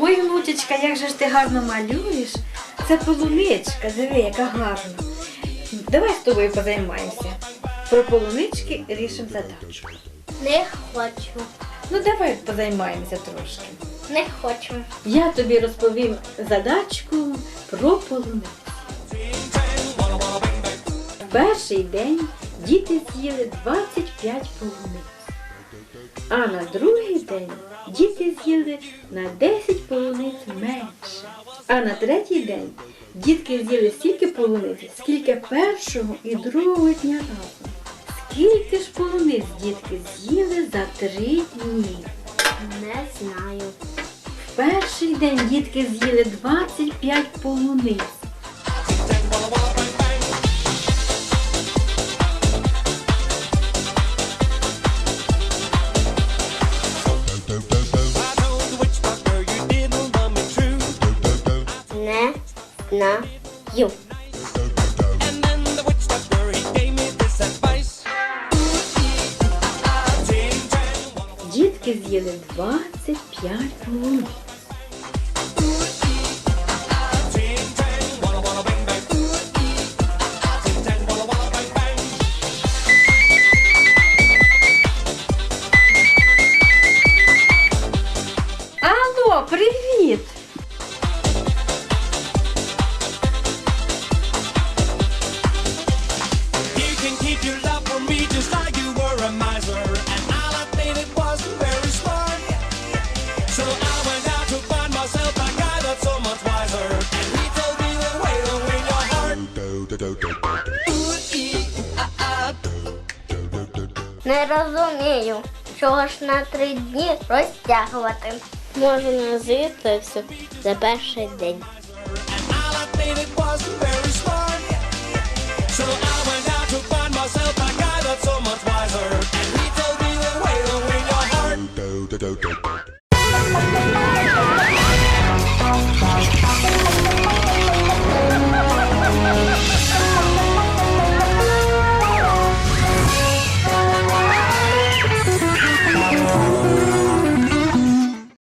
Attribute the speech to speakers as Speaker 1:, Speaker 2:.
Speaker 1: Ой, внучечка, як же ж ти гарно малюєш. Це полуничка, диви, яка гарна. Давай з тобою позаймаємося. Про полунички рішимо задачу.
Speaker 2: Не хочу.
Speaker 1: Ну давай позаймаємося трошки.
Speaker 2: Не хочу.
Speaker 1: Я тобі розповім задачку про полуницю. В перший день діти з'їли 25 полуниць. А на другий день діти з'їли на 10 полуниць менше. А на третій день дітки з'їли стільки полуниць, скільки першого і другого дня разом. Скільки ж полуниць дітки з'їли за три дні?
Speaker 2: Не знаю.
Speaker 1: В перший день дітки з'їли 25 полуниць.
Speaker 3: Walla walla
Speaker 1: Дітки з'їли 25 полуниць.
Speaker 3: ting tang,
Speaker 2: Не розумію, чого ж на три дні розтягувати. Можна з'їсти все за перший день.
Speaker 3: do do do.